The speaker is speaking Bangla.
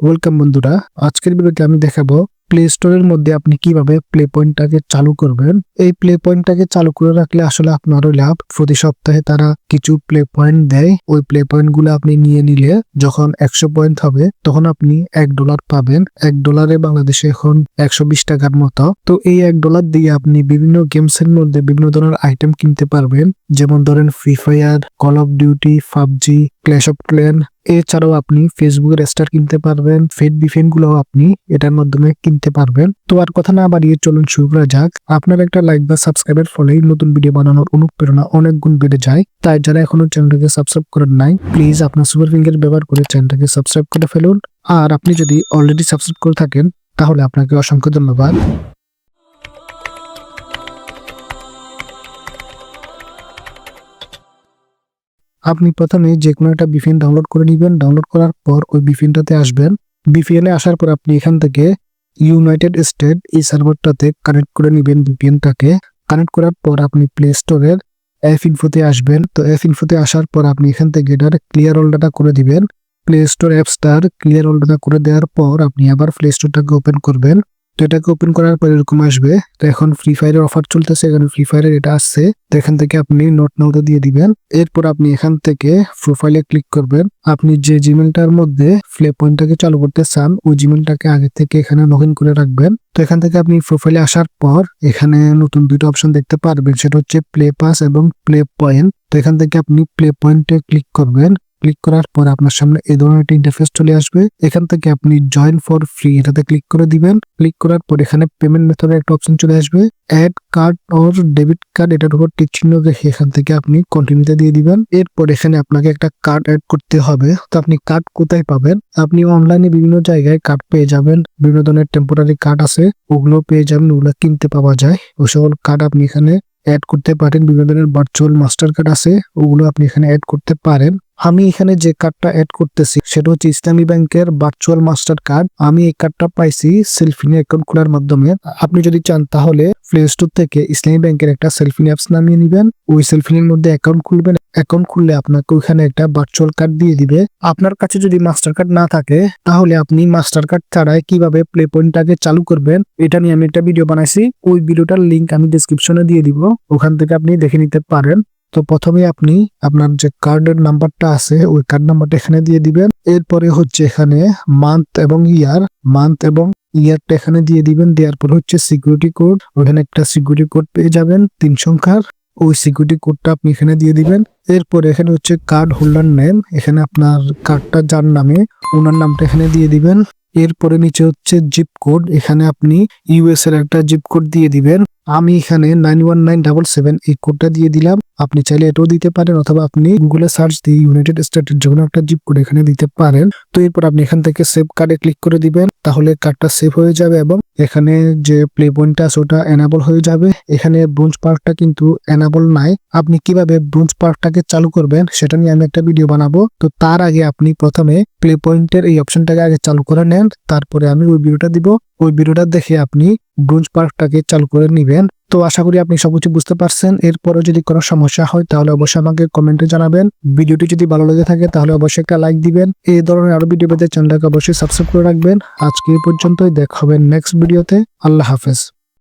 ওয়েলকাম বন্ধুরা, আজকের ভিডিওতে আমি দেখাবো প্লে স্টোরের মধ্যে আপনি কীভাবে প্লে পয়েন্টটাকে চালু করবেন। এই প্লে পয়েন্টটাকে চালু করে রাখলে আসলে আপনারও লাভ। প্রতি সপ্তাহে তারা কিছু প্লে পয়েন্ট দেয়। ওই প্লে পয়েন্টগুলো আপনি নিয়ে নিলে যখন একশো পয়েন্ট হবে, তখন আপনি এক ডলার পাবেন। এক ডলারে বাংলাদেশে এখন একশো বিশ টাকার মতো। তো এই এক ডলার দিয়ে আপনি বিভিন্ন গেমস এর মধ্যে বিভিন্ন ধরনের আইটেম কিনতে পারবেন। যেমন ধরেন Free Fire Call of Duty PUBG Clash of Clans এছাড়াও আপনি ফেসবুকের স্টার কিনতে পারবেন ফেড বিফেনগুলো আপনি এটার মাধ্যমে কিনতে পারবেন। তো আর কথা না বাড়িয়ে চলুন শুরু করা যাক। আপনার একটা লাইক বা সাবস্ক্রাইবের ফলেই নতুন ভিডিও বানানোর অনুপ্রেরণা অনেক গুণ বেড়ে যায়। তাই যারা এখনও চ্যানেলটাকে সাবস্ক্রাইব করেন নাই প্লিজ আপনার সুপার ফিঙ্গার ব্যবহার করে চ্যানেলটাকে সাবস্ক্রাইব করে ফেলুন। আর আপনি যদি অলরেডি সাবস্ক্রাইব করে থাকেন, তাহলে আপনাকে অসংখ্য ধন্যবাদ। আপনি প্রথমে যে কোনো একটা বিফিন ডাউনলোড করে নেবেন। ডাউনলোড করার পর ওই বিফিনটাতে আসবেন। বিপিএনে আসার পর আপনি এখান থেকে ইউনাইটেড স্টেট এই সার্ভারটাতে কানেক্ট করে নেবেন বিপিএনটাকে। কানেক্ট করার পর আপনি প্লে স্টোরের অ্যাপ ইনফোতে আসবেন। তো অ্যাপ ইনফোতে আসার পর আপনি এখান থেকে এটার ক্লিয়ার অল ডাটা করে দিবেন। প্লে স্টোর অ্যাপসটার ক্লিয়ার অল ডাটা করে দেওয়ার পর আপনি আবার প্লে স্টোরটাকে ওপেন করবেন। তো এটাকে ওপেন করার পর এরকম আসবে। তো এখন ফ্রি ফায়ারের অফার চলতেছে, এখানে ফ্রি ফায়ারের এটা আসছে। তো এখান থেকে আপনি নোট নাওতে দিয়ে দিবেন। এরপর আপনি এখান থেকে প্রোফাইলে ক্লিক করবেন। আপনি যে জিমেলটার মধ্যে ফ্লে পয়েন্টটাকে চালু করতে চান, ওই জিমেলটাকে আগে থেকে এখানে লগ করে রাখবেন। তো এখান থেকে আপনি প্রোফাইলে আসার পর এখানে নতুন দুটো অপশন দেখতে পারবেন। সেটা হচ্ছে প্লে পাস এবং প্লে পয়েন্ট তো এখান থেকে আপনি প্লে পয়েন্টে ক্লিক করবেন। ক্লিক করার পর আপনার সামনে এই ধরনের একটা ইন্টারফেস চলে আসবে। এখান থেকে আপনি জয়েন ফর ফ্রি এটাতে ক্লিক করে দিবেন। ক্লিক করার পর এখানে পেমেন্ট মেথডের একটা অপশন চলে আসবে। Add card or debit card এটার উপর টিক চিহ্ন রেখে এখান থেকে আপনি কন্টিনিউতে দিয়ে দিবেন। এরপর এখানে আপনাকে একটা কার্ড অ্যাড করতে হবে। তো আপনি কার্ড কোথায় পাবেন? আপনি অনলাইনে বিভিন্ন জায়গায় কার্ড পেয়ে যাবেন। বিভিন্ন ধরনের টেম্পোরারি কার্ড আছে। ওগুলো পেয়ে যাবেন, ওগুলো কিনতে পাওয়া যায়। ওই সকল কার্ড আপনি এখানে অ্যাড করতে পারেন। বিভিন্ন ধরনের ভার্চুয়াল মাস্টার কার্ড আছে। ওগুলো আপনি এখানে অ্যাড করতে পারেন। আমি এখানে যে কার্ডটা অ্যাড করতেছি, সেটা হচ্ছে ইসলামী ব্যাংকের ভার্চুয়াল মাস্টার কার্ড আমি এই কার্ডটা পাইছি সেলফিনি অ্যাকাউন্ট খোলার মাধ্যমে। আপনি যদি চান তাহলে প্লে স্টোর থেকে ইসলামী ব্যাংকের একটা সেলফিনি অ্যাপস নামিয়ে নিবেন। ওই সেলফিনির মধ্যে অ্যাকাউন্ট খুলবেন। অ্যাকাউন্ট খুললে আপনাকে ওইখানে একটা ভার্চুয়াল কার্ড দিয়ে দিবে। আপনার কাছে যদি মাস্টার কার্ড না থাকে, তাহলে আপনি মাস্টার কার্ড ছাড়াই কীভাবে প্লে পয়েন্টটাকে চালু করবেন, এটা নিয়ে আমি একটা ভিডিও বানাইছি। ওই ভিডিওটার লিঙ্ক আমি ডিসক্রিপশনে দিয়ে দিব। ওখান থেকে আপনি দেখে নিতে পারেন। তো প্রথমে আপনি আপনার যে কার্ডের নাম্বারটা আছে, ওই কার্ড নাম্বারটা এখানে দিয়ে দিবেন। এরপরে হচ্ছে এখানে মান্থ এবং ইয়ার মান্থ এবং ইয়ারটা এখানে দিয়ে দিবেন। দেওয়ার পর হচ্ছে সিকিউরিটি কোড ওখানে একটা সিকিউরিটি কোড পেয়ে যাবেন, তিন সংখ্যার। ওই সিকিউরিটি কোডটা আপনি এখানে দিয়ে দিবেন। এরপর এখানে হচ্ছে কার্ড হোল্ডার নেম এখানে আপনার কার্ডটা যার নামে, ওনার নামটা এখানে দিয়ে দিবেন। এরপরে নিচে হচ্ছে জিপ কোড এখানে আপনি ইউএস এর একটা জিপ কোড দিয়ে দিবেন। আমি এখানে nine one nine double seven এই কোডটা দিয়ে দিলাম। আপনি চাইলে এটাও দিতে পারেন অথবা আপনি গুগলে সার্চ দিয়ে ইউনাইটেড স্টেটের যে কোনো একটা জিপ কোড এখানে দিতে পারেন। তো এরপর আপনি এখান থেকে সেভ কার্ডে ক্লিক করে দিবেন, তাহলে কার্ডটা সেভ হয়ে যাবে এবং এখানে যে প্লে পয়েন্টটা আছে ওটা এনাবল হয়ে যাবে। এখানে ব্রোঞ্জ পার্কটা কিন্তু এনাবল নাই। আপনি কীভাবে ব্রোঞ্জ পার্কটাকে চালু করবেন সেটা নিয়ে আমি একটা ভিডিও বানাবো। তো তার আগে আপনি প্রথমে প্লে পয়েন্টের এই অপশনটাকে আগে চালু করে নেন, তারপরে আমি ওই ভিডিওটা দিব। ওই ভিডিওটা দেখে আপনি ব্রুঞ্জ পার্কটাকে চালু করে নিবেন। তো আশা করি আপনি সবকিছু বুঝতে পারছেন। এরপরে যদি কোনো সমস্যা হয়, তাহলে অবশ্যই আমাকে কমেন্টে জানাবেন। ভিডিওটি যদি ভালো লেগে থাকে, তাহলে অবশ্যই একটা লাইক দিবেন। এই ধরনের আরও ভিডিও পেতে চ্যানেলটাকে অবশ্যই সাবস্ক্রাইব করে রাখবেন। আজকে এই পর্যন্তই। দেখা হবে নেক্সট ভিডিওতে। আল্লাহ হাফেজ।